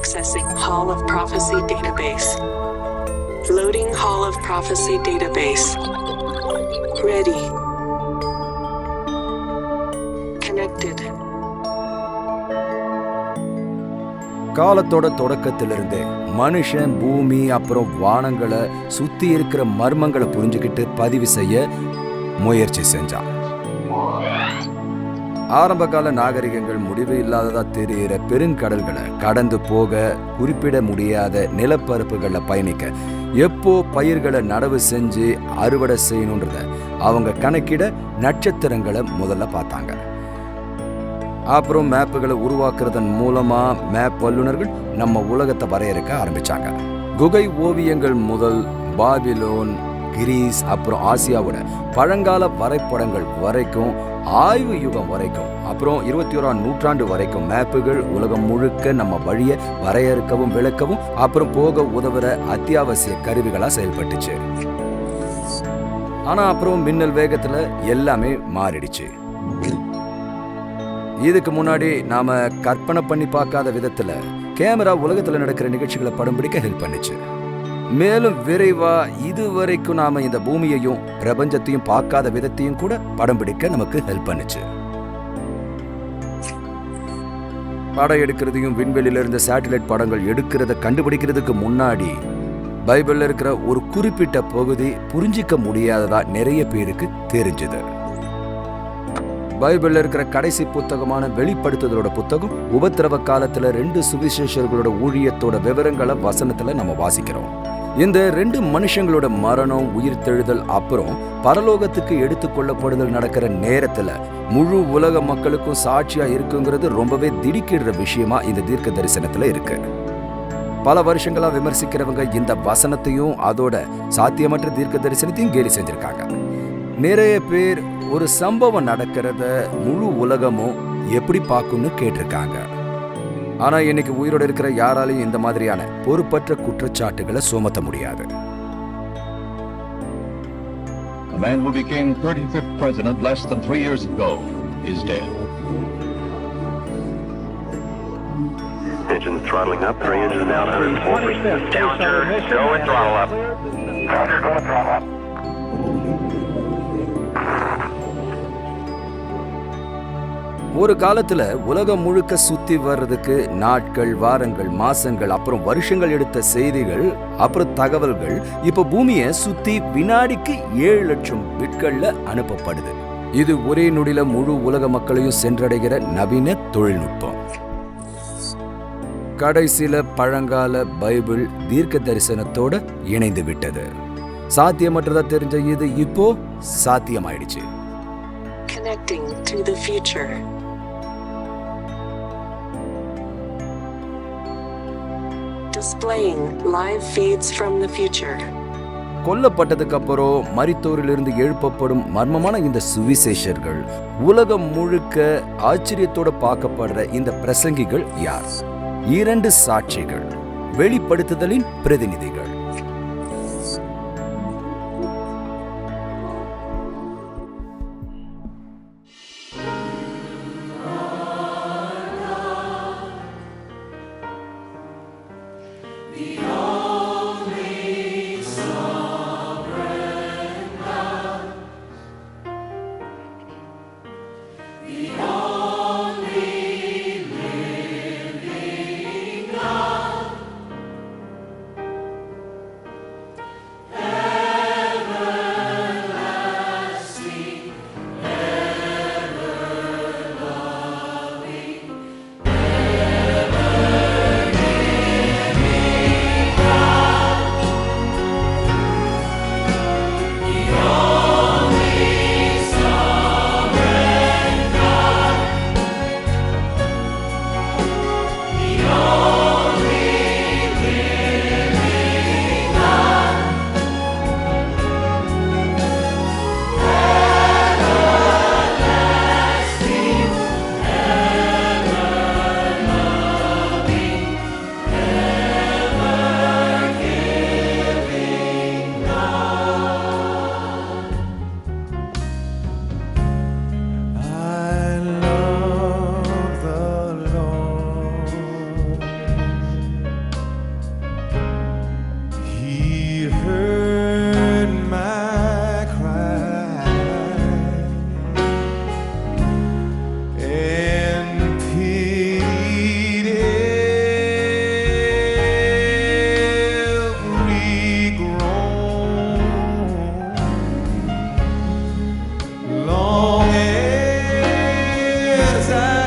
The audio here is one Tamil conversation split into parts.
Accessing Hall of Prophecy database. Loading Hall of Prophecy database. Ready. Connected. காலத்தோட தொடக்கத்திலிருந்தே மனுஷன் பூமி அப்புறம் வானங்களை சுத்தி இருக்கிற மர்மங்களை புரிஞ்சுக்கிட்டு பதிவு செய்ய முயற்சி செஞ்சான் ஆரம்பகால நாகரிகங்கள் முடிவு இல்லாததா தெரிகிற பெருங்கடல்களை கடந்து போக குறிப்பிட முடியாத நிலப்பரப்புகளில் பயணிக்க எப்போ பயிர்களை நடவு செஞ்சு அறுவடை செய்யணுன்றத அவங்க கணக்கிட நட்சத்திரங்களை முதல்ல பார்த்தாங்க. அப்புறம் மேப்புகளை உருவாக்குறதன் மூலமா மேப் வல்லுநர்கள் நம்ம உலகத்தை வரையறுக்க ஆரம்பிச்சாங்க. குகை ஓவியங்கள் முதல் பாபிலோன் கிரீஸ் அப்புறம் ஆசியாவோட பழங்கால வரைபடங்கள் வரைக்கும் ஆய்வு யுகம் வரைக்கும் அப்புறம் இருபத்தி ஓராம் நூற்றாண்டு வரைக்கும் மேப்புகள் உலகம் முழுக்க நம்ம வழியை வரையறுக்கவும் விளக்கவும் அப்புறம் போக உதவுற அத்தியாவசிய கருவிகளாக செயல்பட்டுச்சு. ஆனால் அப்புறம் மின்னல் வேகத்தில் எல்லாமே மாறிடுச்சு. இதுக்கு முன்னாடி நாம கற்பனை பண்ணி பார்க்காத விதத்தில் கேமரா உலகத்தில் நடக்கிற நிகழ்ச்சிகளை படம் பிடிக்க ஹெல்ப் பண்ணுச்சு. மேலும் விரைவா இதுவரைக்கும் நாம இந்த பூமியையும் பிரபஞ்சத்தையும் பார்க்காத விதத்தையும் கூட படம் பிடிக்க நமக்கு ஹெல்ப் பண்ணுச்சு. படம் எடுக்கிறதையும் விண்வெளியில இருந்த சேட்டலைட் படங்கள் எடுக்கிறத கண்டுபிடிக்கிறதுக்கு முன்னாடி பைபிள்ல இருக்கிற ஒரு குறிப்பிட்ட பகுதி புரிஞ்சிக்க முடியாததா நிறைய பேருக்கு தெரிஞ்சது. பைபிள்ல இருக்கிற கடைசி புத்தகமான வெளிப்படுத்துதலோட புத்தகம் உபத்திரவ காலத்துல ரெண்டு சுவிசேஷர்களோட ஊழியத்தோட விவரங்களை வசனத்துல நம்ம வாசிக்கிறோம். இந்த ரெண்டு மனுஷங்களோட மரணம் உயிர் தெழுதல் அப்புறம் பரலோகத்துக்கு எடுத்துக்கொள்ளப்படுதல் நடக்கிற நேரத்துல முழு உலக மக்களுக்கும் சாட்சியா இருக்குங்கிறது ரொம்பவே திடுக்கிடுற விஷயமா இந்த தீர்க்க தரிசனத்துல இருக்கு. பல வருஷங்களா விமர்சிக்கிறவங்க இந்த வசனத்தையும் அதோட சாத்தியமற்ற தீர்க்க தரிசனத்தையும் கேலி செஞ்சிருக்காங்க. நிறைய பேர் ஒரு சம்பவம் நடக்கிறத முழு உலகமும் எப்படி பார்க்கும்னு கேட்டிருக்காங்க. ஆனா இன்னைக்கு உயிரோட இருக்கிற யாராலையும் இந்த மாதிரியான பொறுப்பற்ற குற்றச்சாட்டுகளை சுமத்த முடியாது A man who became 35th president less than three years ago is dead. Engine throttling up, three engines down, 104%. Challenger, go and throttle up. And throttle up. ஒரு காலத்துல உலகம் முழுக்க சுத்தி வர்றதுக்கு நாட்கள் வாரங்கள் மாசங்கள் அப்புறம் வருஷங்கள் எடுத்த செய்திகள் அப்புறம் தகவல்கள் இப்ப பூமியை சுத்தி வினாடிக்கு ஏழு லட்சம் பிட்கள்ல அனுப்பப்படுது. இது ஒரே நொடியில முழு உலக மக்களையும் சென்றடைகிற நவீன தொழில்நுட்பம். கடைசியில பழங்கால பைபிள் தீர்க்க தரிசனத்தோட இணைந்து விட்டது. சாத்தியமற்றதா தெரிஞ்ச இது இப்போ சாத்தியமாயிடுச்சு. Connecting to the future. Displaying live feeds from the future. கொல்லப்பட்டதுக்கு அப்புறம் மரித்தோரிலிருந்து எழுப்பப்படும் மர்மமான இந்த சுவிசேஷர்கள் உலகம் முழுக்க ஆச்சரியத்தோட பார்க்கப்படுற இந்த பிரசங்கிகள் யார் இரண்டு சாட்சிகள் வெளிப்படுத்துதலின் பிரதிநிதிகள் presence.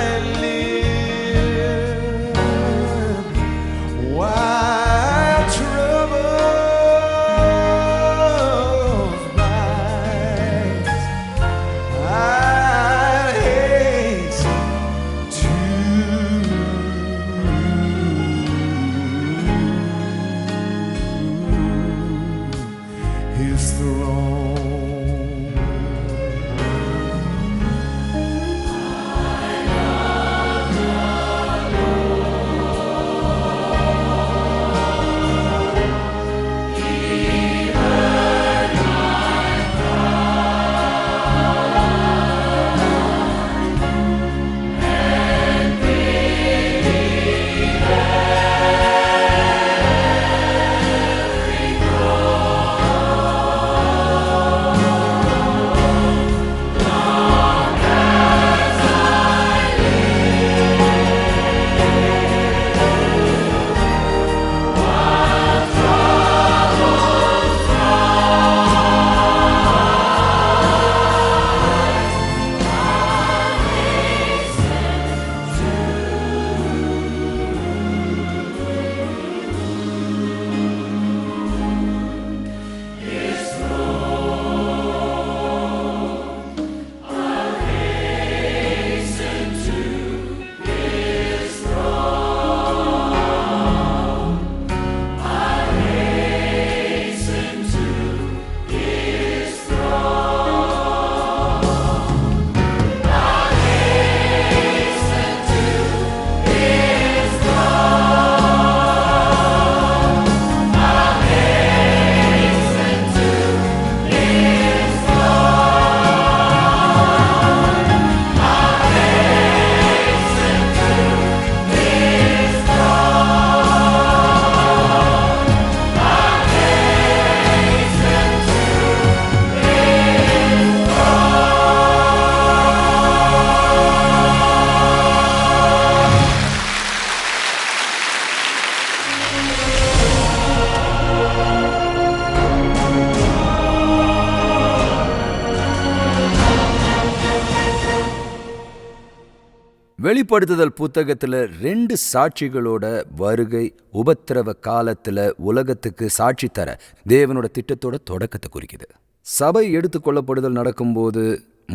வெளிப்படுத்துதல் புத்தகத்துல ரெண்டு சாட்சிகளோட வருகை உபத்திரவ காலத்துல உலகத்துக்கு சாட்சி தர தேவனோட திட்டத்தோட தொடக்கத்தை குறிக்குது. சபை எடுத்துக்கொள்ளப்படுதல் நடக்கும்போது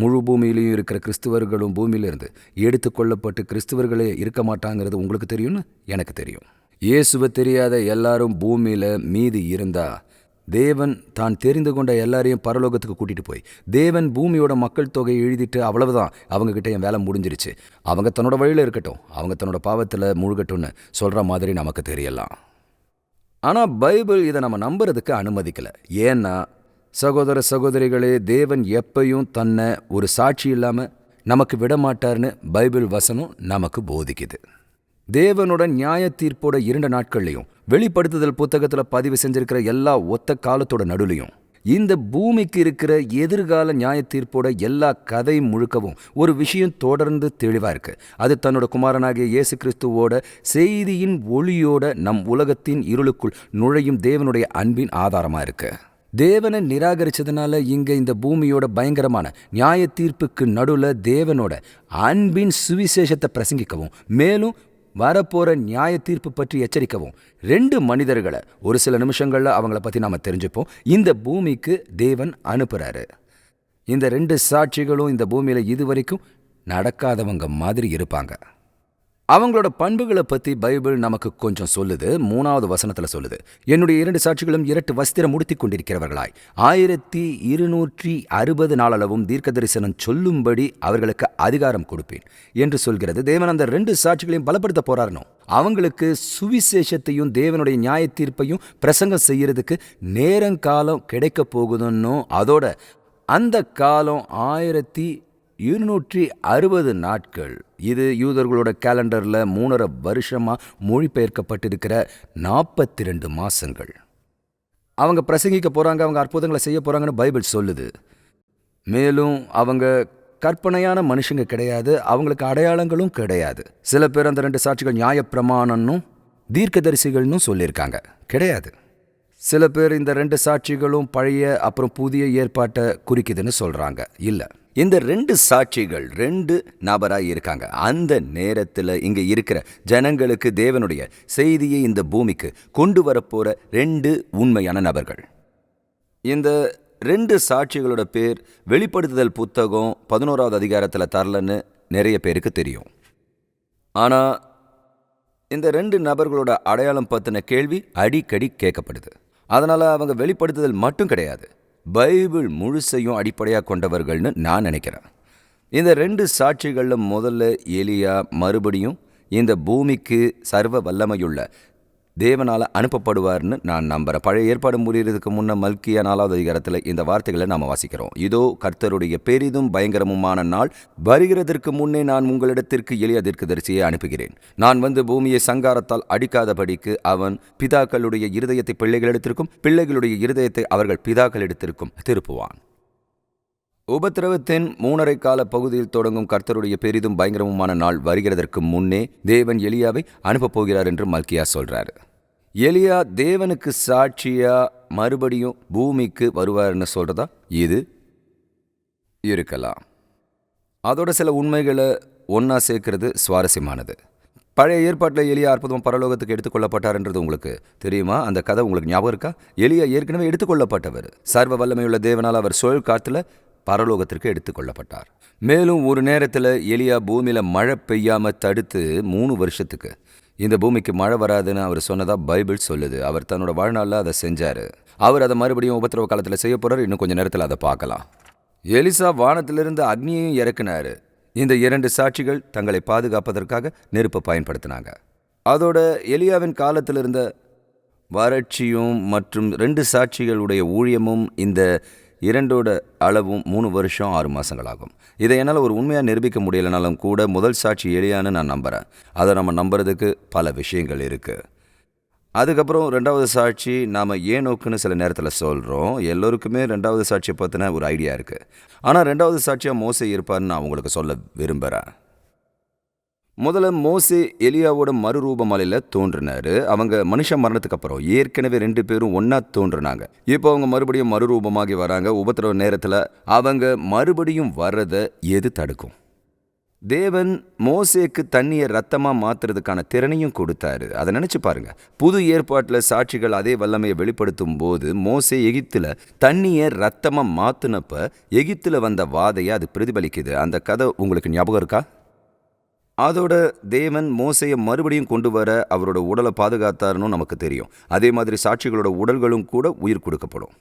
முழு பூமியிலையும் இருக்கிற கிறிஸ்துவர்களும் பூமியிலிருந்து எடுத்துக்கொள்ளப்பட்டு கிறிஸ்துவர்களே இருக்க மாட்டாங்கிறது உங்களுக்கு தெரியும்னு எனக்கு தெரியும். இயேசுவை தெரியாத எல்லாரும் பூமியில மீதி இருந்தா தேவன் தான் தெரிந்து கொண்ட எல்லாரையும் பரலோகத்துக்கு கூட்டிட்டு போய் தேவன் பூமியோட மக்கள் தொகையை எழுதிட்டு அவ்வளவுதான். அவங்கக்கிட்ட என் வேலை முடிஞ்சிருச்சு. அவங்க தன்னோட வழியில இருக்கட்டும் அவங்க தன்னோட பாவத்தில் முழுகட்டும்னு சொல்கிற மாதிரி நமக்கு தெரியலாம். ஆனால் பைபிள் இதை நம்ம நம்புறதுக்கு அனுமதிக்கல. ஏன்னா சகோதர சகோதரிகளே தேவன் எப்பையும் தன்னை ஒரு சாட்சி இல்லாமல் நமக்கு விடமாட்டார்னு பைபிள் வசனம் நமக்கு போதிக்குது. தேவனோட நியாய தீர்ப்போட இரண்டு நாட்கள்லையும் வெளிப்படுத்துதல் புத்தகத்தில் பதிவு செஞ்சிருக்கிற எல்லா ஒத்த காலத்தோட நடுலையும் இந்த பூமிக்கு இருக்கிற எதிர்கால நியாய தீர்ப்போட எல்லா கதையும் முழுக்கவும் ஒரு விஷயம் தொடர்ந்து தெளிவாக இருக்கு. அது தன்னோட குமாரனாகிய இயேசு கிறிஸ்துவோட செய்தியின் ஒளியோட நம் உலகத்தின் இருளுக்குள் நுழையும் தேவனுடைய அன்பின் ஆதாரமாக இருக்கு. தேவனை நிராகரிச்சதுனால இங்கே இந்த பூமியோட பயங்கரமான நியாய தீர்ப்புக்கு நடுவில் தேவனோட அன்பின் சுவிசேஷத்தை பிரசங்கிக்கவும் மேலும் வரப்போற நியாய தீர்ப்பு பற்றி எச்சரிக்கவும். ரெண்டு மனிதர்களை ஒரு சில நிமிஷங்கள்ல அவங்கள பத்தி நாம தெரிஞ்சுப்போம். இந்த பூமிக்கு தேவன் அனுப்புறாரு. இந்த ரெண்டு சாட்சிகளும் இந்த பூமியில இதுவரைக்கும் நடக்காதவங்க மாதிரி இருப்பாங்க. அவங்களோட பண்புகளை பத்தி பைபிள் நமக்கு கொஞ்சம் சொல்லுது. மூணாவது வசனத்துல சொல்லுது. என்னுடைய இரண்டு சாட்சிகளும் இரட்டு வஸ்திரம் உடுத்தி கொண்டிருக்கிறவர்களாய். ஆயிரத்தி இருநூற்றி அறுபது நாளளவும் தீர்க்க தரிசனம் சொல்லும்படி அவர்களுக்கு அதிகாரம் கொடுப்பேன் என்று சொல்கிறது. தேவன் அந்த ரெண்டு சாட்சிகளையும் பலப்படுத்த போறாருனோ? அவங்களுக்கு சுவிசேஷத்தையும் தேவனுடைய நியாய தீர்ப்பையும் பிரசங்கம் செய்யறதுக்கு நேரங்காலம் கிடைக்க போகுதுன்னோ அதோட அந்த காலம் ஆயிரத்தி இருநூற்றி அறுபது நாட்கள். இது யூதர்களோட கேலண்டரில் மூணரை வருஷமாக மொழிபெயர்க்கப்பட்டிருக்கிற நாற்பத்தி ரெண்டு மாசங்கள். அவங்க பிரசங்கிக்க போகிறாங்க அவங்க அற்புதங்களை செய்ய போகிறாங்கன்னு பைபிள் சொல்லுது. மேலும் அவங்க கற்பனையான மனுஷங்க கிடையாது அவங்களுக்கு அடையாளங்களும் கிடையாது. சில பேர் அந்த ரெண்டு சாட்சிகள் நியாயப்பிரமாணம்னும் தீர்க்கதரிசிகள்னு சொல்லியிருக்காங்க. கிடையாது. சில பேர் இந்த ரெண்டு சாட்சிகளும் பழைய அப்புறம் புதிய ஏற்பாட்டை குறிக்குதுன்னு சொல்கிறாங்க இல்ல. இந்த ரெண்டு சாட்சிகள் ரெண்டு நபராக இருக்காங்க. அந்த நேரத்தில் இங்கே இருக்கிற ஜனங்களுக்கு தேவனுடைய செய்தியை இந்த பூமிக்கு கொண்டு வரப்போகிற ரெண்டு உண்மையான நபர்கள். இந்த ரெண்டு சாட்சிகளோட பேர் வெளிப்படுத்துதல் புத்தகம் பதினோராவது அதிகாரத்தில் தரலன்னு நிறைய பேருக்கு தெரியும். ஆனால் இந்த ரெண்டு நபர்களோட அடையாளம் பற்றின கேள்வி அடிக்கடி கேட்கப்படுது. அதனால் அவங்க வெளிப்படுத்துதல் மட்டும் கிடையாது. பைபிள் முழுசையும் அடிப்படையாக கொண்டவர்கள்னு நான் நினைக்கிறேன். இந்த ரெண்டு சாட்சிகளில் முதல்ல எலியா மறுபடியும் இந்த பூமிக்கு சர்வ வல்லமையுள்ள தேவனால் அனுப்பப்படுவார்னு நான் நம்புகிறேன் பழைய ஏற்பாடு முடிகிறதுக்கு முன்னே மல்கியா நாலாவது அதிகாரத்தில் இந்த வார்த்தைகளை நாம் வாசிக்கிறோம். இதோ கர்த்தருடைய பெரிதும் பயங்கரமுமான நாள் வருகிறதற்கு முன்னே நான் உங்களிடத்திற்கு எளிய தீர்க்கதரிசியை அனுப்புகிறேன். நான் வந்து பூமியை சங்காரத்தால் அடிக்காதபடிக்கு அவன் பிதாக்களுடைய இருதயத்தை பிள்ளைகளிடத்திற்கும் பிள்ளைகளுடைய இருதயத்தை அவர்கள் பிதாக்களிடத்திற்கும் திருப்புவான். உபத்திரவத்தின் மூணரை கால பகுதியில் தொடங்கும் கர்த்தருடைய பெரிதும் பயங்கரமுமான நாள் வருகிறதற்கு முன்னே தேவன் எளியாவை அனுப்பப் போகிறார் என்று மல்கியா சொல்றாரு. எலியா தேவனுக்கு சாட்சியா மறுபடியும் பூமிக்கு வருவார்னு சொல்கிறதா இது இருக்கலாம். அதோட சில உண்மைகளை ஒன்றா சேர்க்கிறது சுவாரஸ்யமானது. பழைய ஏற்பாட்டில் எலியா அற்புதம் பரலோகத்துக்கு எடுத்துக்கொள்ளப்பட்டார்ன்றது உங்களுக்கு தெரியுமா? அந்த கதை உங்களுக்கு ஞாபகம் இருக்கா? எலியா ஏற்கனவே எடுத்துக்கொள்ளப்பட்டவர். சர்வ வல்லமையுள்ள தேவனால் அவர் சுழல் காத்துல பரலோகத்திற்கு எடுத்துக்கொள்ளப்பட்டார். மேலும் ஒரு நேரத்தில் எலியா பூமியில் மழை பெய்யாமல் தடுத்து மூணு வருஷத்துக்கு இந்த பூமிக்கு மழை வராதுன்னு அவர் சொன்னதாக பைபிள் சொல்லுது. அவர் தன்னோட வாழ்நாளில் அதை செஞ்சார். அவர் அதை மறுபடியும் உபத்திரவ காலத்தில் செய்ய போகிறார் இன்னும் கொஞ்சம் நேரத்தில் அதை பார்க்கலாம். எலிசா வானத்திலிருந்து அக்னியையும் இறக்குனாரு. இந்த இரண்டு சாட்சிகள் தங்களை பாதுகாப்பதற்காக நெருப்பை பயன்படுத்தினாங்க. அதோட எலியாவின் காலத்தில் இருந்த வறட்சியும் மற்றும் ரெண்டு சாட்சிகளுடைய ஊழியமும் இந்த இரண்டோட அளவும் மூணு வருஷம் ஆறு மாதங்களாகும் இதை என்னால் ஒரு உண்மையாக நிரூபிக்க முடியலைனாலும் கூட முதல் சாட்சி எளியான்னு நான் நம்புகிறேன் அதை நம்ம நம்புறதுக்கு பல விஷயங்கள் இருக்குது அதுக்கப்புறம் ரெண்டாவது சாட்சி நாம் ஏன் நோக்குன்னு சில நேரத்தில் சொல்கிறோம் எல்லோருக்குமே ரெண்டாவது சாட்சியை பற்றின ஒரு ஐடியா இருக்குது ஆனால் ரெண்டாவது சாட்சியாக மோசை இருப்பார்னு நான் உங்களுக்கு சொல்ல விரும்புகிறேன் முதல்ல மோசே எலியாவோட மறுரூபமலையில் தோன்றினாரு. அவங்க மனுஷ மரணத்துக்கு அப்புறம் ஏற்கனவே ரெண்டு பேரும் ஒன்றா தோன்றுனாங்க. இப்போ அவங்க மறுபடியும் மறுரூபமாகி வராங்க. உபத்திரவ நேரத்தில் அவங்க மறுபடியும் வர்றதை எது தடுக்கும்? தேவன் மோசேக்கு தண்ணியை ரத்தமாக மாத்துறதுக்கான திறனையும் கொடுத்தாரு. அதை நினச்சி பாருங்க. புது ஏற்பாட்டில் சாட்சிகள் அதே வல்லமையை வெளிப்படுத்தும் போது மோசே எகிப்தில் தண்ணியை ரத்தமாக மாற்றினப்ப எகிப்தில் வந்த வாதையை அது பிரதிபலிக்குது. அந்த கதை உங்களுக்கு ஞாபகம் இருக்கா? அதோட தேவன் மோசையை மறுபடியும் கொண்டு வர அவரோட உடலை பாதுகாத்தாருன்னு நமக்கு தெரியும். அதே மாதிரி சாட்சிகளோட உடல்களும் கூட உயிர் கொடுக்கப்படும்.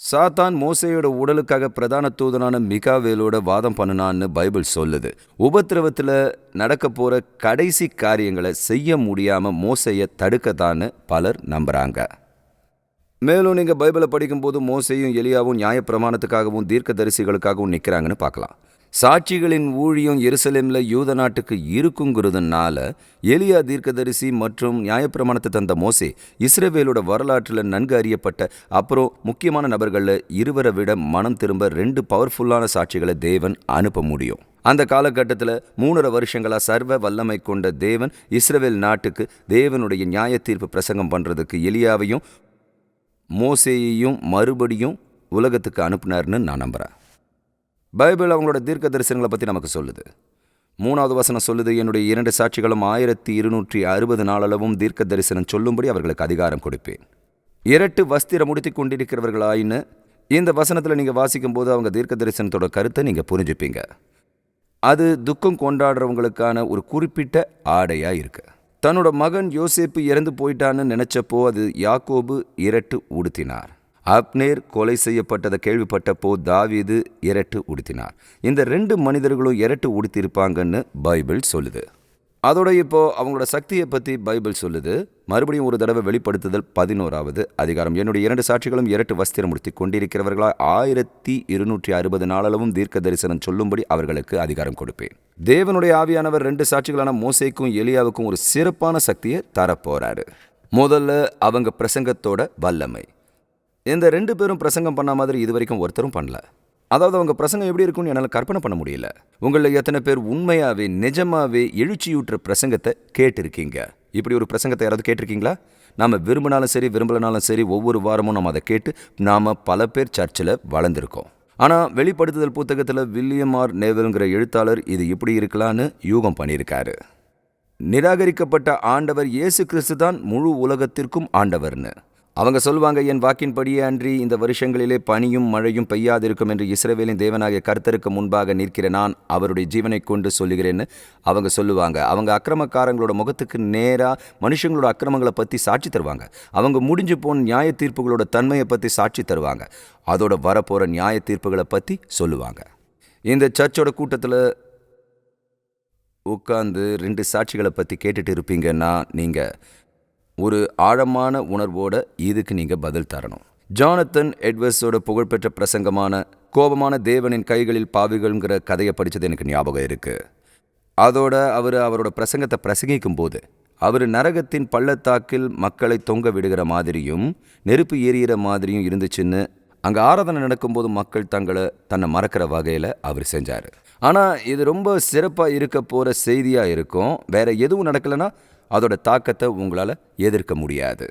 சாத்தான் மோசையோட உடலுக்காக பிரதான தூதனான மிகாவேலோட வாதம் பண்ணினான்னு பைபிள் சொல்லுது. உபத்திரவத்தில் நடக்க போகிற கடைசி காரியங்களை செய்ய முடியாமல் மோசையை தடுக்கத்தான்னு பலர் நம்புகிறாங்க மேலும் நீங்கள் பைபிளை படிக்கும்போது மோசையும் எலியாவும் நியாயப்பிரமாணத்துக்காகவும் தீர்க்கதரிசிகளுக்காகவும் நிற்கிறாங்கன்னு பார்க்கலாம். சாட்சிகளின் ஊழியம் எருசலேமில் யூத நாட்டுக்கு இருக்குங்கிறதுனால எலியா தீர்க்கதரிசி மற்றும் நியாயப்பிரமாணத்தை தந்த மோசே இஸ்ரவேலோட வரலாற்றில் நன்கு அறியப்பட்ட அப்புறம் முக்கியமான நபர்களில் இருவரை விட மனம் திரும்ப ரெண்டு பவர்ஃபுல்லான சாட்சிகளை தேவன் அனுப்ப முடியும். அந்த காலகட்டத்தில் மூணரை வருஷங்களாக சர்வ வல்லமை கொண்ட தேவன் இஸ்ரேவேல் நாட்டுக்கு தேவனுடைய நியாய தீர்ப்பு பிரசங்கம் பண்ணுறதுக்கு எலியாவையும் மோசேயையும் மறுபடியும் உலகத்துக்கு அனுப்புனார்னு நான் நம்புகிறேன் பைபிள் அவங்களோட தீர்க்க தரிசனங்களை பற்றி நமக்கு சொல்லுது. மூணாவது வசனம் சொல்லுது என்னுடைய இரண்டு சாட்சிகளும் ஆயிரத்தி இருநூற்றி அறுபது நாளளவும் தீர்க்க தரிசனம் சொல்லும்படி அவர்களுக்கு அதிகாரம் கொடுப்பேன். இரட்டு வஸ்திரம் உடுத்தி கொண்டிருக்கிறவர்களாயின்னு இந்த வசனத்தில் நீங்கள் வாசிக்கும்போது அவங்க தீர்க்க தரிசனத்தோட கருத்தை நீங்கள் புரிஞ்சுப்பீங்க. அது துக்கம் கொண்டாடுறவங்களுக்கான ஒரு குறிப்பிட்ட ஆடையா இருக்கு. தன்னோட மகன் யோசேப்பு இறந்து போயிட்டான்னு நினச்சப்போ அது யாக்கோபு இரட்டு உடுத்தினார். அப்னேர் கொலை செய்யப்பட்டதை கேள்விப்பட்டப்போ தாவீது இரட்டு உடுத்தினார். இந்த ரெண்டு மனிதர்களும் இரட்டு உடுத்தியிருப்பாங்கன்னு பைபிள் சொல்லுது. அதோட இப்போ அவங்களோட சக்தியை பற்றி பைபிள் சொல்லுது. மறுபடியும் ஒரு தடவை வெளிப்படுத்துதல் பதினோராவது அதிகாரம். என்னுடைய இரண்டு சாட்சிகளும் இரட்டு வஸ்திரம் உடுத்தி கொண்டிருக்கிறவர்களா? ஆயிரத்தி இருநூற்றி அறுபது நாளளவும் தீர்க்க தரிசனம் சொல்லும்படி அவர்களுக்கு அதிகாரம் கொடுப்பேன். தேவனுடைய ஆவியானவர் ரெண்டு சாட்சிகளான மோசைக்கும் எலியாவுக்கும் ஒரு சிறப்பான சக்தியை தரப்போறாரு. முதல்ல அவங்க பிரசங்கத்தோட வல்லமை. இந்த ரெண்டு பேரும் பிரசங்கம் பண்ண மாதிரி இது வரைக்கும் ஒருத்தரும் பண்ணல. அதாவது அவங்க பிரசங்கம் எப்படி இருக்கும்னு என்னால் கற்பனை பண்ண முடியல. உங்களில் எத்தனை பேர் உண்மையாகவே நிஜமாகவே எழுச்சியூட்டுற பிரசங்கத்தை கேட்டிருக்கீங்க? இப்படி ஒரு பிரசங்கத்தை யாராவது கேட்டிருக்கீங்களா? நாம் விரும்பினாலும் சரி விரும்பலனாலும் சரி ஒவ்வொரு வாரமும் நம்ம அதை கேட்டு நாம் பல பேர் சர்ச்சில் வளர்ந்துருக்கோம். ஆனால் வெளிப்படுத்துதல் புத்தகத்தில் வில்லியம் ஆர் நேவல்ங்கிற எழுத்தாளர் இது இப்படி இருக்கலான்னு யூகம் பண்ணியிருக்காரு. நிராகரிக்கப்பட்ட ஆண்டவர் இயேசு கிறிஸ்து தான் முழு உலகத்திற்கும் ஆண்டவர்னு. அவங்க சொல்வாங்க என் வாக்கின்படியே அன்றி இந்த வருஷங்களிலே பனியும் மழையும் பெய்யாதிருக்கும் என்று இஸ்ரவேலின் தேவனாகிய கர்த்தருக்கு முன்பாக நிற்கிற நான் அவருடைய ஜீவனை கொண்டு சொல்லுகிறேன்னு அவங்க சொல்லுவாங்க. அவங்க அக்கிரமக்காரங்களோட முகத்துக்கு நேராக மனுஷங்களோட அக்கிரமங்களை பற்றி சாட்சி தருவாங்க. அவங்க முடிஞ்சு போன நியாய தீர்ப்புகளோட தன்மையை பற்றி சாட்சி தருவாங்க. அதோட வரப்போகிற நியாய தீர்ப்புகளை பற்றி சொல்லுவாங்க. இந்த சர்ச்சோட கூட்டத்தில் உட்காந்து ரெண்டு சாட்சிகளை பற்றி கேட்டுட்டு இருப்பீங்கன்னா நீங்கள் ஒரு ஆழமான உணர்வோட இதுக்கு நீங்கள் பதில் தரணும். ஜானத்தன் எட்வர்ஸோட புகழ்பெற்ற பிரசங்கமான கோபமான தேவனின் கைகளில் பாவிகள்ங்கிற கதையை படித்தது எனக்கு ஞாபகம் இருக்குது அதோட அவர் அவரோட பிரசங்கத்தை பிரசங்கிக்கும் போது அவர் நரகத்தின் பள்ளத்தாக்கில் மக்களை தொங்க விடுகிற மாதிரியும் நெருப்பு எரியிற மாதிரியும் இருந்துச்சுன்னு அங்கே ஆராதனை நடக்கும்போது மக்கள் தங்களை தன்னை மறக்கிற வகையில் அவர் செஞ்சார். ஆனால் இது ரொம்ப சிறப்பாக இருக்க போகிற செய்தியாக இருக்கும். வேற எதுவும் நடக்கலைன்னா அதோட தாக்கத்தை உங்களால் எதிர்க்க முடியாது.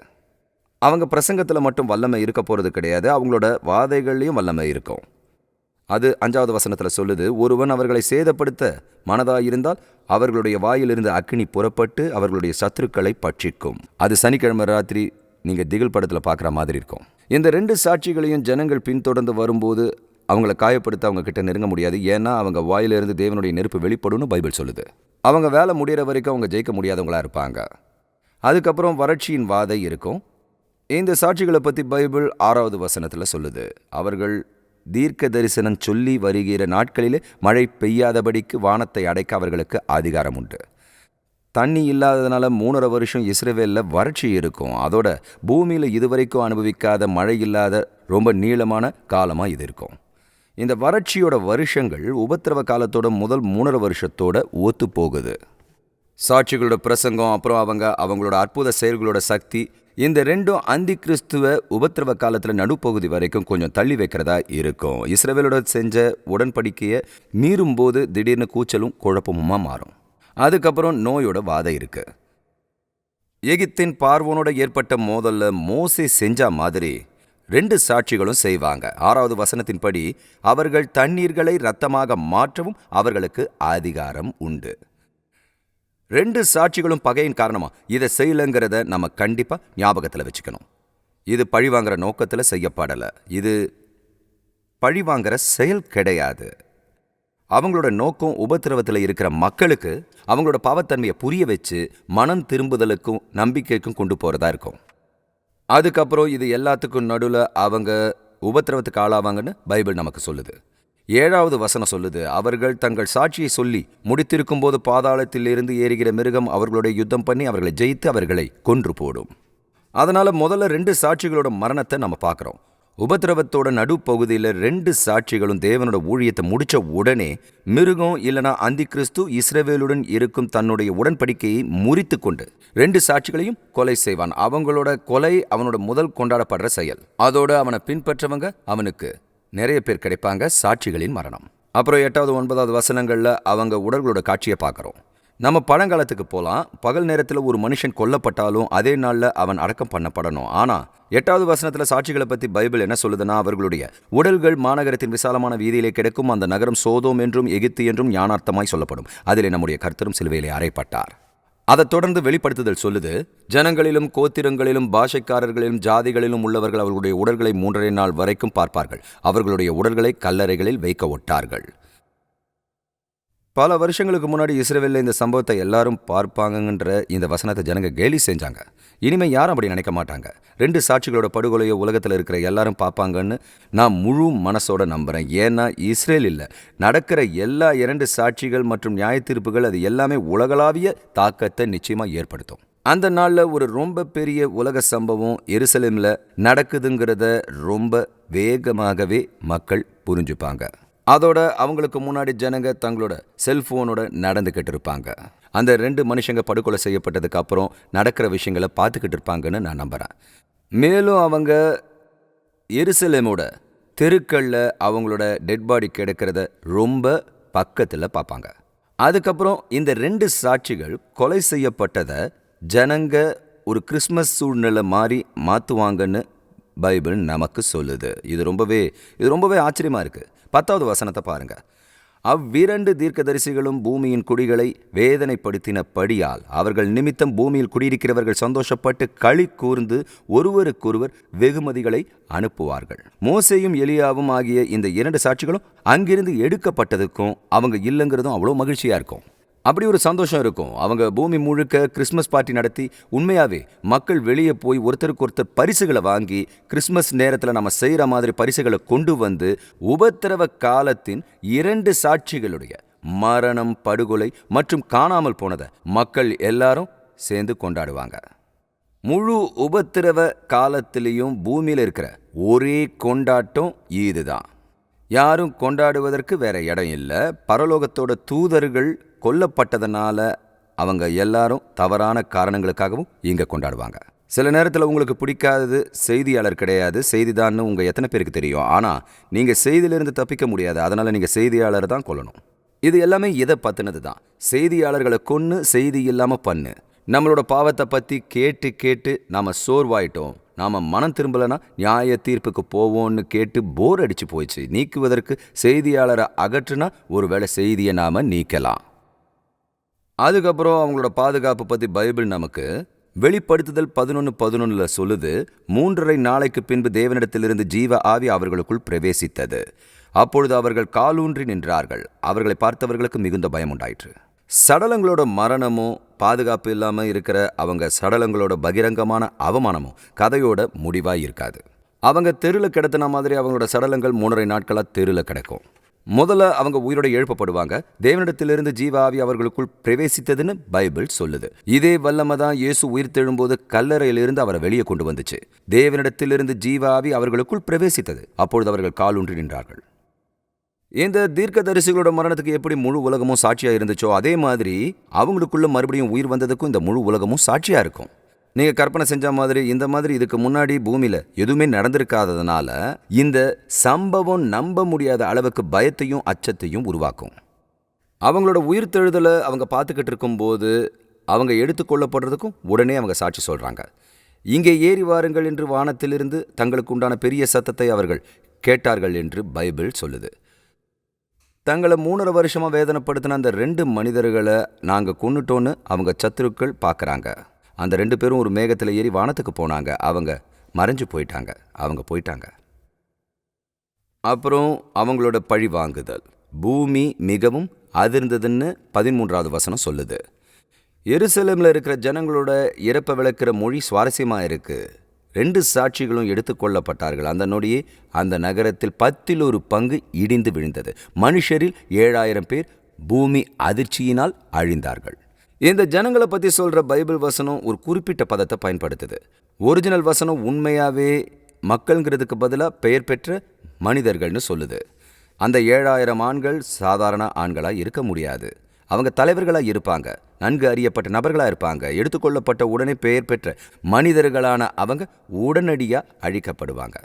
அவங்க பிரசங்கத்தில் மட்டும் வல்லமை இருக்க போகிறது கிடையாது அவங்களோட வாதைகள்லையும் வல்லமை இருக்கும். அது அஞ்சாவது வசனத்தில் சொல்லுது ஒருவன் அவர்களை சேதப்படுத்த மனதாயிருந்தால் அவர்களுடைய வாயிலிருந்து அக்னி புறப்பட்டு அவர்களுடைய சத்துருக்களை பட்சிக்கும். அது சனிக்கிழமை ராத்திரி நீங்கள் திகில் படத்தில் பார்க்குற மாதிரி இருக்கும். இந்த ரெண்டு சாட்சிகளையும் ஜனங்கள் பின்தொடர்ந்து வரும்போது அவங்கள காயப்படுத்த அவங்க கிட்ட நெருங்க முடியாது. ஏன்னா அவங்க வாயிலிருந்து தேவனுடைய நெருப்பு வெளிப்படும்னு பைபிள் சொல்லுது. அவங்க வேலை முடிகிற வரைக்கும் அவங்க ஜெயிக்க முடியாதவங்களா இருப்பாங்க. அதுக்கப்புறம் வறட்சியின் வாதை இருக்கும். இந்த சாட்சிகளை பற்றி பைபிள் ஆறாவது வசனத்தில் சொல்லுது. அவர்கள் தீர்க்க தரிசனம் சொல்லி வருகிற நாட்களிலே மழை பெய்யாதபடிக்கு வானத்தை அடைக்க அவர்களுக்கு அதிகாரம் உண்டு. தண்ணி இல்லாததுனால மூணரை வருஷம் இஸ்ரேவேலில் வறட்சி இருக்கும். அதோட பூமியில் இதுவரைக்கும் அனுபவிக்காத மழை இல்லாத ரொம்ப நீளமான காலமாக இது இருக்கும். இந்த வறட்சியோட வருஷங்கள் உபத்திரவ காலத்தோட முதல் மூணரை வருஷத்தோட ஒத்து போகுது சாட்சிகளோட பிரசங்கம் அப்புறம் அவங்க அவங்களோட அற்புத செயல்களோட சக்தி இந்த ரெண்டும் அந்தி கிறிஸ்துவ உபத்திரவ காலத்தில் நடுப்பகுதி வரைக்கும் கொஞ்சம் தள்ளி வைக்கிறதா இருக்கும். இஸ்ரவேலோட செஞ்ச உடன்படிக்கையை மீறும் போது திடீர்னு கூச்சலும் குழப்பமுமா மாறும். அதுக்கப்புறம் நோயோட வாதை இருக்கு. எகிப்தின் பார்வோனோட ஏற்பட்ட மோதல்ல மோசே செஞ்சா மாதிரி ரெண்டு சாட்சிகளும் செய்வாங்க. ஆறாவது வசனத்தின்படி அவர்கள் தண்ணீர்களை இரத்தமாக மாற்றவும் அவர்களுக்கு அதிகாரம் உண்டு. ரெண்டு சாட்சிகளும் பகையின் காரணமா? இதை செய்யலங்கிறத நம்ம கண்டிப்பா ஞாபகத்துல வச்சுக்கணும். இது பழிவாங்கிற நோக்கத்துல செய்யப்படல. இது பழிவாங்கிற செயல் கிடையாது. அவங்களோட நோக்கம் உபத்திரவத்தில் இருக்கிற மக்களுக்கு அவங்களோட பாவத்தன்மையை புரிய வச்சு மனம் திரும்புதலுக்கும் நம்பிக்கைக்கும் கொண்டு போறதா இருக்கும். அதுக்கப்புறம் இது எல்லாத்துக்கும் நடுவில் அவங்க உபத்திரவத்துக்கு ஆளாவாங்கன்னு பைபிள் நமக்கு சொல்லுது. ஏழாவது வசனம் சொல்லுது அவர்கள் தங்கள் சாட்சியை சொல்லி முடித்திருக்கும் போது பாதாளத்திலிருந்து ஏறுகிற மிருகம் அவர்களுடைய யுத்தம் பண்ணி அவர்களை ஜெயித்து அவர்களை கொன்று போடும். அதனால் முதல்ல ரெண்டு சாட்சிகளோட மரணத்தை நம்ம பார்க்குறோம். உபத்திரவத்தோட நடுப்பகுதியில் ரெண்டு சாட்சிகளும் தேவனோட ஊழியத்தை முடிச்ச உடனே மிருகம் இல்லனா அந்தி கிறிஸ்து இஸ்ரவேலுடன் இருக்கும் தன்னுடைய உடன்படிக்கையை முறித்து கொண்டு ரெண்டு சாட்சிகளையும் கொலை செய்வான். அவங்களோட கொலை அவனோட முதல் கொண்டாடப்படுற செயல். அதோட அவனை பின்பற்றவங்க அவனுக்கு நிறைய பேர் கிடைப்பாங்க சாட்சிகளின் மரணம். அப்புறம் எட்டாவது ஒன்பதாவது வசனங்கள்ல அவங்க உடல்களோட காட்சியை பார்க்குறோம். நம்ம பழங்காலத்துக்கு போகலாம் பகல் நேரத்தில் ஒரு மனுஷன் கொல்லப்பட்டாலும் அதே நாளில் அவன் அடக்கம் பண்ணப்படணும். ஆனால் எட்டாவது வசனத்தில் சாட்சிகளை பற்றி பைபிள் என்ன சொல்லுதுன்னா அவர்களுடைய உடல்கள் மாநகரத்தின் விசாலமான வீதியிலே கிடைக்கும் அந்த நகரம் சோதோம் என்றும் எகித்து என்றும் ஞானார்த்தமாய் சொல்லப்படும். அதிலே நம்முடைய கர்த்தரும் சிலுவையிலே அறைப்பட்டார். அதைத் தொடர்ந்து வெளிப்படுத்துதல் சொல்லுது ஜனங்களிலும் கோத்திரங்களிலும் பாஷைக்காரர்களிலும் ஜாதிகளிலும் உள்ளவர்கள் அவர்களுடைய உடல்களை மூன்றரை நாள் வரைக்கும் பார்ப்பார்கள். அவர்களுடைய உடல்களை கல்லறைகளில் வைக்க ஒட்டார்கள். பல வருஷங்களுக்கு முன்னாடி இஸ்ரேலில் இந்த சம்பவத்தை எல்லாரும் பார்ப்பாங்கன்ற இந்த வசனத்தை ஜனங்க கேலி செஞ்சாங்க. இனிமே யாரும் அப்படி நினைக்க மாட்டாங்க. ரெண்டு சாட்சிகளோட படுகொலையை உலகத்தில் இருக்கிற எல்லாரும் பார்ப்பாங்கன்னு நான் முழு மனசோட நம்புகிறேன் ஏன்னா இஸ்ரேல் இல்லை. நடக்கிற எல்லா இரண்டு சாட்சிகள் மற்றும் நியாய தீர்ப்புகள் அது எல்லாமே உலகளாவிய தாக்கத்தை நிச்சயமாக ஏற்படுத்தும். அந்த நாளில் ஒரு ரொம்ப பெரிய உலக சம்பவம் எருசலேமில் நடக்குதுங்கிறத ரொம்ப வேகமாகவே மக்கள் புரிஞ்சுப்பாங்க. அதோட அவங்களுக்கு முன்னாடி ஜனங்க தங்களோட செல்ஃபோனோட நடந்துக்கிட்டு இருப்பாங்க அந்த ரெண்டு மனுஷங்க படுகொலை செய்யப்பட்டதுக்கு அப்புறம் நடக்கிற விஷயங்களை பார்த்துக்கிட்டு இருப்பாங்கன்னு நான் நம்புகிறேன் மேலும் அவங்க எருசலேமோட தெருக்களில் அவங்களோட டெட் பாடி கிடைக்கிறத ரொம்ப பக்கத்தில் பார்ப்பாங்க. அதுக்கப்புறம் இந்த ரெண்டு சாட்சிகள் கொலை செய்யப்பட்டதை ஜனங்க ஒரு கிறிஸ்மஸ் சூழ்நிலை மாதிரி மாற்றுவாங்கன்னு பைபிள் நமக்கு சொல்லுது. இது ரொம்பவே இது ரொம்பவே ஆச்சரியமாக இருக்கு. பத்தாவது வசனத்தை பாருங்க. அவ்விரண்டு தீர்க்கதரிசிகளும் பூமியின் குடிகளை வேதனைப்படுத்தினபடியால் அவர்கள் நிமித்தம் பூமியில் குடியிருக்கிறவர்கள் சந்தோஷப்பட்டு களி கூர்ந்து ஒருவருக்கொருவர் வெகுமதிகளை அனுப்புவார்கள். மோசையும் எலியாவும் ஆகிய இந்த இரண்டு சாட்சிகளும் அங்கிருந்து எடுக்கப்பட்டதுக்கும் அவங்க இல்லைங்கிறதும் அவ்வளோ மகிழ்ச்சியா இருக்கும். அப்படி ஒரு சந்தோஷம் இருக்கும். அவங்க பூமி முழுக்க கிறிஸ்மஸ் பார்ட்டி நடத்தி உண்மையாகவே மக்கள் வெளியே போய் ஒருத்தருக்கு ஒருத்தர் பரிசுகளை வாங்கி கிறிஸ்மஸ் நேரத்தில் நம்ம செய்கிற மாதிரி பரிசுகளை கொண்டு வந்து உபத்திரவ காலத்தின் இரண்டு சாட்சிகளுடைய மரணம் படுகொலை மற்றும் காணாமல் போனதை மக்கள் எல்லாரும் சேர்ந்து கொண்டாடுவாங்க. முழு உபத்திரவ காலத்திலையும் பூமியில் இருக்கிற ஒரே கொண்டாட்டம் இதுதான். யாரும் கொண்டாடுவதற்கு வேற இடம் இல்லை. பரலோகத்தோட தூதர்கள் கொல்லப்பட்டதனால அவங்க எல்லாரும் தவறான காரணங்களுக்காகவும் இங்கே கொண்டாடுவாங்க. சில நேரத்தில் உங்களுக்கு பிடிக்காதது செய்தியாளர் கிடையாது. செய்திதான்னு உங்கள் எத்தனை பேருக்கு தெரியும். ஆனால் நீங்கள் செய்தியிலிருந்து தப்பிக்க முடியாது. அதனால் நீங்கள் செய்தியாளர் தான் கொல்லணும். இது எல்லாமே இதை பற்றினது தான் செய்தியாளர்களை கொன்று செய்தி இல்லாமல் பண்ணு. நம்மளோட பாவத்தை பற்றி கேட்டு கேட்டு நாம் சோர்வாயிட்டோம். நாம் மனம் திரும்பலைன்னா நியாய தீர்ப்புக்கு போவோம்னு கேட்டு போர் அடித்து போயிடுச்சு. நீக்குவதற்கு செய்தியாளரை அகற்றுனா ஒருவேளை செய்தியை நாம் நீக்கலாம். அதுக்கப்புறம் அவங்களோட பாதுகாப்பு பத்தி பைபிள் நமக்கு வெளிப்படுத்துதல் பதினொன்று பதினொன்றில் சொல்லுது மூன்றரை நாளைக்கு பின்பு தேவனிடத்திலிருந்து ஜீவ ஆவி அவர்களுக்குள் பிரவேசித்தது. அப்பொழுது அவர்கள் காலூன்றி நின்றார்கள். அவர்களை பார்த்தவர்களுக்கு மிகுந்த பயம் உண்டாயிற்று. சடலங்களோட மரணமும் பாதுகாப்பு இல்லாமல் இருக்கிற அவங்க சடலங்களோட பகிரங்கமான அவமானமும் கதையோட முடிவாக இருக்காது. அவங்க தெருவில் கிடத்தின மாதிரி அவங்களோட சடலங்கள் மூன்றரை நாட்களாக தெருவில் கிடக்கும். முதல்ல அவங்க உயிரோட எழுப்பப்படுவாங்க. தேவனிடத்திலிருந்து ஜீவாவி அவர்களுக்குள் பிரவேசித்ததுன்னு பைபிள் சொல்லுது. இதே வல்லமை தான் இயேசு உயிர் தெழும்போது கல்லறையிலிருந்து அவரை வெளியே கொண்டு வந்துச்சு. தேவனிடத்திலிருந்து ஜீவாவி அவர்களுக்குள் பிரவேசித்தது. அப்பொழுது அவர்கள் காலூன்றி நின்றார்கள். இந்த தீர்க்கதரிசிகளோட மரணத்துக்கு எப்படி முழு உலகமும் சாட்சியா இருந்துச்சோ அதே மாதிரி அவங்களுக்குள்ள மறுபடியும் உயிர் வந்ததுக்கும் இந்த முழு உலகமும் சாட்சியா இருக்கும். நீங்கள் கற்பனை செஞ்ச மாதிரி இந்த மாதிரி இதுக்கு முன்னாடி பூமியில் எதுவுமே நடந்திருக்காததுனால இந்த சம்பவம் நம்ப முடியாத அளவுக்கு பயத்தையும் அச்சத்தையும் உருவாக்கும். அவங்களோட உயிர் தெழுதலை அவங்க பார்த்துக்கிட்டு இருக்கும்போது அவங்க எடுத்துக்கொள்ளப்படுறதுக்கும் உடனே அவங்க சாட்சி சொல்கிறாங்க இங்கே ஏறி வாருங்கள் என்று வானத்திலிருந்து தங்களுக்கு உண்டான பெரிய சத்தத்தை அவர்கள் கேட்டார்கள் என்று பைபிள் சொல்லுது. தங்களை மூணரை வருஷமாக வேதனைப்படுத்தின அந்த ரெண்டு மனிதர்களை நாங்கள் கொன்னுட்டோன்னு அவங்க சத்துருக்கள் பார்க்குறாங்க. அந்த ரெண்டு பேரும் ஒரு மேகத்தில் ஏறி வானத்துக்கு போனாங்க. அவங்க மறைஞ்சு போயிட்டாங்க. அவங்க போயிட்டாங்க. அப்புறம் அவங்களோட பழி வாங்குதல். பூமி மிகவும் அதிர்ந்ததுன்னு பதிமூன்றாவது வசனம் சொல்லுது. எருசலேமில் இருக்கிற ஜனங்களோட இறப்பை விளக்கிற மொழி சுவாரஸ்யமாக இருக்கு. ரெண்டு சாட்சிகளும் எடுத்துக்கொள்ளப்பட்டார்கள் அந்த நொடியே அந்த நகரத்தில் பத்தில் ஒரு பங்கு இடிந்து விழுந்தது. மனுஷரில் ஏழாயிரம் பேர் பூமி அதிர்ச்சியினால் அழிந்தார்கள். இந்த ஜனங்களை பற்றி சொல்கிற பைபிள் வசனம் ஒரு குறிப்பிட்ட பதத்தை பயன்படுத்துது. ஒரிஜினல் வசனம் உண்மையாகவே மக்கள்ங்கிறதுக்கு பதிலாக பெயர் பெற்ற மனிதர்கள்னு சொல்லுது. அந்த ஏழாயிரம் ஆண்கள் சாதாரண ஆண்களாக இருக்க முடியாது. அவங்க தலைவர்களாக இருப்பாங்க நன்கு அறியப்பட்ட நபர்களாக இருப்பாங்க எடுத்துக்கொள்ளப்பட்ட உடனே பெயர் பெற்ற மனிதர்களான அவங்க உடனடியாக அழிக்கப்படுவாங்க.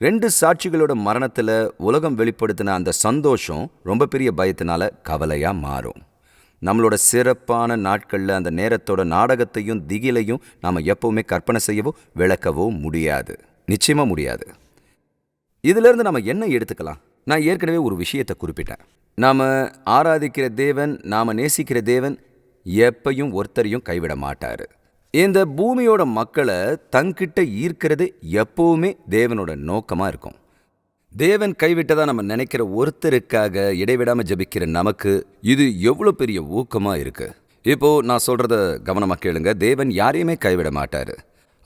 ரெண்டு சாட்சிகளோட மரணத்தில் உலகம் வெளிப்படுத்தின அந்த சந்தோஷம் ரொம்ப பெரிய பயத்தினால கவலையாக மாறும். நம்மளோட சிறப்பான நாட்களில் அந்த நேரத்தோட நாடகத்தையும் திகிலையும் நாம் எப்போவுமே கற்பனை செய்யவோ விளக்கவோ முடியாது. நிச்சயமாக முடியாது. இதிலிருந்து நம்ம என்ன எடுத்துக்கலாம்? நான் ஏற்கனவே ஒரு விஷயத்தை குறிப்பிட்டேன். நாம் ஆராதிக்கிற தேவன் நாம் நேசிக்கிற தேவன் எப்பையும் ஒருத்தரையும் கைவிட மாட்டார். இந்த பூமியோட மக்களை தங்கிட்ட ஈர்க்கிறது எப்போவுமே தேவனோட நோக்கமாக இருக்கும். தேவன் கைவிட்டதா நம்ம நினைக்கிற ஒருத்தருக்காக இடைவிடாம ஜபிக்கிற நமக்கு இது எவ்வளோ பெரிய ஊக்கமா இருக்கு? இப்போ நான் சொல்கிறத கவனமா கேளுங்க. தேவன் யாரையுமே கைவிட மாட்டாரு.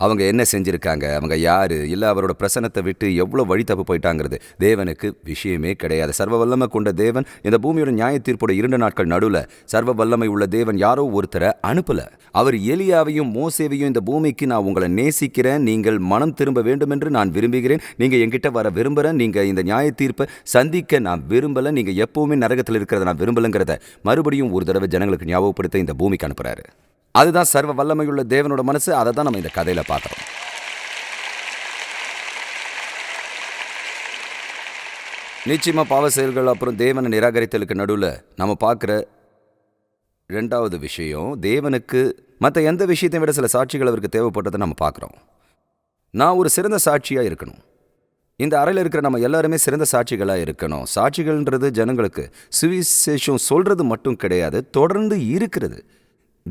அவங்க என்ன செஞ்சுருக்காங்க? அவங்க யார்? இல்லை அவரோட பிரசனத்தை விட்டு எவ்வளோ வழி தப்பு போயிட்டாங்கிறது. தேவனுக்கு விஷயமே கிடையாது. சர்வ வல்லமை கொண்ட தேவன் இந்த பூமியோட நியாய தீர்ப்போட இரண்டு நாட்கள் நடுவில் சர்வ வல்லமை உள்ள தேவன் யாரோ ஒருத்தரை அனுப்பல. அவர் எலியாவையும் மோசேவையும் இந்த பூமிக்கு நான் உங்களை நேசிக்கிறேன். நீங்கள் மனம் திரும்ப வேண்டும் என்று நான் விரும்புகிறேன். நீங்கள் என்கிட்ட வர விரும்புறேன் நீங்கள் இந்த நியாய தீர்ப்பை சந்திக்க நான் விரும்பலை நீங்கள் எப்போவுமே நரகத்தில் இருக்கிறத நான் விரும்பலைங்கிறத மறுபடியும் ஒரு தடவை ஜனங்களுக்கு ஞாபகப்படுத்த இந்த பூமிக்கு அனுப்புகிறாரு அதுதான் சர்வ வல்லமையுள்ள தேவனோட மனசு. அதை தான் நம்ம இந்த கதையில் பார்க்குறோம். நிச்சயமாக பாவ செயல்கள் அப்புறம் தேவனை நிராகரித்தலுக்கு நடுவில் நம்ம பார்க்குற ரெண்டாவது விஷயம் தேவனுக்கு மற்ற எந்த விஷயத்தையும் விட சில சாட்சிகள் அவருக்கு தேவைப்பட்டதை நம்ம பார்க்குறோம். நான் ஒரு சிறந்த சாட்சியாக இருக்கணும். இந்த அறையில் இருக்கிற நம்ம எல்லாருமே சிறந்த சாட்சிகளாக இருக்கணும். சாட்சிகள்ன்றது ஜனங்களுக்கு சுவிசேஷம் சொல்கிறது மட்டும் கிடையாது தொடர்ந்து இருக்கிறது.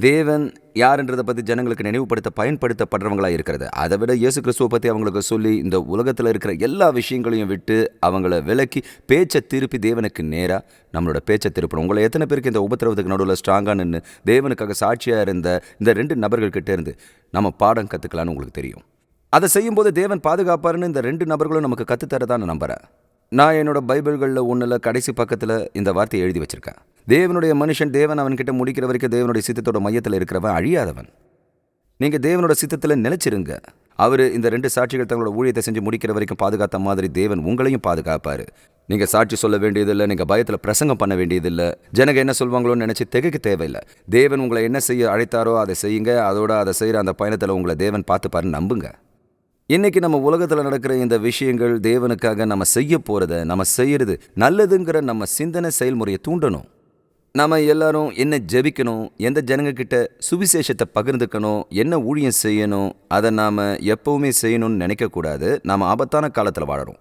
தேவன் யாருன்றதை பற்றி ஜனங்களுக்கு நினைவுபடுத்த பயன்படுத்தப்படுறவங்களாக இருக்கிறது. அதை விட இயேசு கிறிஸ்துவை பற்றி அவங்களுக்கு சொல்லி இந்த உலகத்தில் இருக்கிற எல்லா விஷயங்களையும் விட்டு அவங்கள விலக்கி பேச்சை திருப்பி தேவனுக்கு நேராக நம்மளோட பேச்சை திருப்பணும். உங்களை எத்தனை பேருக்கு இந்த உபத்திரவத்துக்கு நடுவில் ஸ்ட்ராங்காக நின்று தேவனுக்காக சாட்சியாக இருந்த இந்த ரெண்டு நபர்கள்கிட்ட இருந்து நம்ம பாடம் கற்றுக்கலான்னு உங்களுக்கு தெரியும். அதை செய்யும்போது தேவன் பாதுகாப்பாருன்னு இந்த ரெண்டு நபர்களும் நமக்கு கற்றுத்தரதான் நான் நம்புறேன். நான் என்னோட பைபிள்களில் ஒன்றில் கடைசி பக்கத்தில் இந்த வார்த்தையை எழுதி வச்சுருக்கேன். தேவனுடைய மனுஷன் தேவன் அவன்கிட்ட முடிக்கிற வரைக்கும் தேவனுடைய சித்தத்தோட மையத்தில் இருக்கிறவன் அழியாதவன். நீங்கள் தேவனோட சித்தத்தில் நிலச்சிருங்க. அவர் இந்த ரெண்டு சாட்சிகள் தங்களோட ஊழியத்தை செஞ்சு முடிக்கிற வரைக்கும் பாதுகாத்த மாதிரி தேவன் உங்களையும் பாதுகாப்பார். நீங்கள் சாட்சி சொல்ல வேண்டியதில்லை நீங்கள் பயத்தில் பிரசங்கம் பண்ண வேண்டியதில்லை. ஜனங்க என்ன சொல்வாங்களோன்னு நினச்சி திகைக்க தேவையில்லை. தேவன் உங்களை என்ன செய்ய அழைத்தாரோ அதை செய்யுங்க அதோட அதை செய்கிற அந்த பயணத்தில் உங்களை தேவன் பார்த்துப்பாரு நம்புங்க. இன்றைக்கி நம்ம உலகத்தில் நடக்கிற இந்த விஷயங்கள் தேவனுக்காக நம்ம செய்ய போகிறத நம்ம செய்யறது நல்லதுங்கிற நம்ம சிந்தனை செயல்முறையை தூண்டணும். நம்ம எல்லாரும் என்ன ஜெபிக்கணும் எந்த ஜனங்கக்கிட்ட சுவிசேஷத்தை பகிர்ந்துக்கணும் என்ன ஊழியம் செய்யணும் அதை நாம் எப்பவுமே செய்யணும்னு நினைக்கக்கூடாது. நாம் ஆபத்தான காலத்தில் வாழறோம்.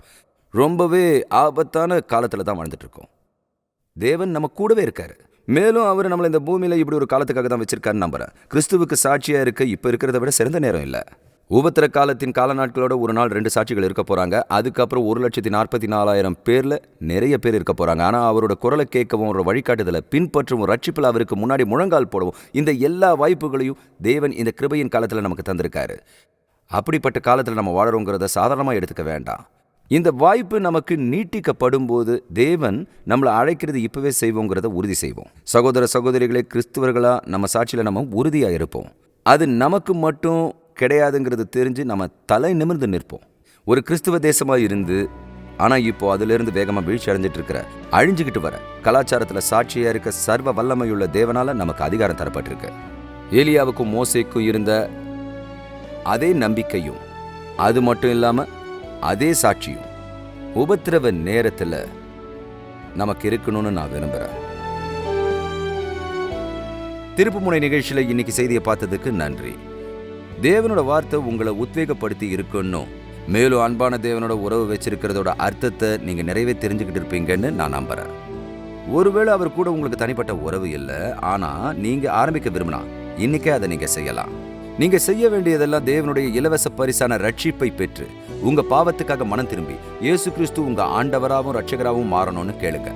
ரொம்பவே ஆபத்தான காலத்தில் தான் வாழ்ந்துட்டுருக்கோம். தேவன் நம்ம கூடவே இருக்கார். மேலும் அவர் நம்மளை இந்த பூமியில் இப்படி ஒரு காலத்துக்காக தான் வச்சுருக்காருன்னு நம்புறேன். கிறிஸ்துவுக்கு சாட்சியாக இருக்க இப்போ இருக்கிறத விட சிறந்த நேரம் இல்லை. உபத்திர காலத்தின் கால நாட்களோட ஒரு நாள் ரெண்டு சாட்சிகள் இருக்க போகிறாங்க அதுக்கப்புறம் ஒரு லட்சத்தி நாற்பத்தி நாலாயிரம் பேரில் நிறைய பேர் இருக்க போகிறாங்க ஆனால் அவரோட குரலை கேட்கவும் அவரோட வழிகாட்டுதலை பின்பற்றவும் ரட்சிப்பில் அவருக்கு முன்னாடி முழங்கால் போடவும் இந்த எல்லா வாய்ப்புகளையும் தேவன் இந்த கிருபையின் காலத்தில் நமக்கு தந்திருக்காரு. அப்படிப்பட்ட காலத்தில் நம்ம வாழறோங்கிறத சாதாரணமாக எடுத்துக்க வேண்டாம். இந்த வாய்ப்பு நமக்கு நீட்டிக்கப்படும் போது தேவன் நம்மளை அழைக்கிறது இப்போவே செய்வோங்கிறத உறுதி செய்வோம். சகோதர சகோதரிகளே கிறிஸ்துவர்களாக நம்ம சாட்சியில் நம்ம உறுதியாக இருப்போம். அது நமக்கு மட்டும் கிடையாதுங்கிறது தெரிஞ்சு நம்ம தலை நிமிர்ந்து நிற்போம். ஒரு கிறிஸ்துவ தேசமாக இருந்து ஆனால் இப்போ அதிலிருந்து வேகமாக வீழ்ச்சி அடைஞ்சிட்டு இருக்கிற அழிஞ்சுக்கிட்டு வர கலாச்சாரத்தில் சாட்சியாக இருக்க சர்வ வல்லமையுள்ள தேவனால் நமக்கு அதிகாரம் தரப்பட்டிருக்கு. ஏலியாவுக்கும் மோசைக்கும் இருந்த அதே நம்பிக்கையும் அது மட்டும் இல்லாமல் அதே சாட்சியும் உபத்திரவ நேரத்தில் நமக்கு இருக்கணும்னு நான் விரும்புகிறேன் திருப்புமுனை நிகழ்ச்சியில் இன்னைக்கு செய்தியை பார்த்ததுக்கு நன்றி. தேவனோட வார்த்தை உங்களை உத்வேகப்படுத்தி இருக்கணும் மேலும் அன்பான தேவனோட உறவு வச்சிருக்கிறதோட அர்த்தத்தை நீங்கள் நிறைவே தெரிஞ்சுக்கிட்டு இருப்பீங்கன்னு நான் நம்புகிறேன் ஒருவேளை அவர் கூட உங்களுக்கு தனிப்பட்ட உறவு இல்லை ஆனால் நீங்கள் ஆரம்பிக்க விரும்பினா இன்னைக்கே அதை நீங்கள் செய்யலாம். நீங்கள் செய்ய வேண்டியதெல்லாம் தேவனுடைய இலவச பரிசான ரட்சிப்பை பெற்று உங்கள் பாவத்துக்காக மனம் திரும்பி இயேசு கிறிஸ்து உங்கள் ஆண்டவராகவும் ரட்சகராகவும் மாறணும்னு கேளுங்க.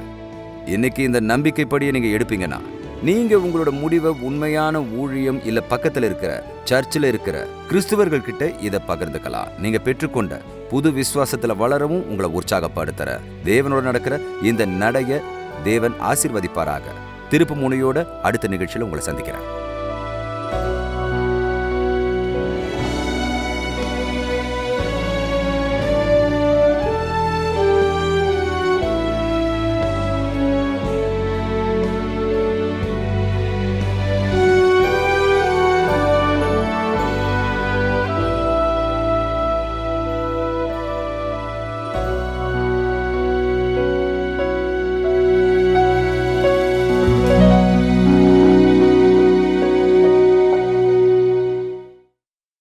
இன்னைக்கு இந்த நம்பிக்கைப்படியே நீங்கள் எடுப்பீங்கன்னா நீங்க உங்களோட முடிவை உண்மையான ஊழியம் இல்ல பக்கத்துல இருக்கிற சர்ச்சில் இருக்கிற கிறிஸ்துவர்கள் கிட்ட இதை பகிர்ந்துக்கலாம். நீங்க பெற்றுக்கொண்ட புது விசுவாசத்துல வளரவும் உங்களை உற்சாகப்படுத்துற. தேவனோட நடக்கிற இந்த நடைய தேவன் ஆசிர்வதிப்பாராக. திருப்பு முனையோட அடுத்த நிகழ்ச்சியில் உங்களை சந்திக்கிறேன்.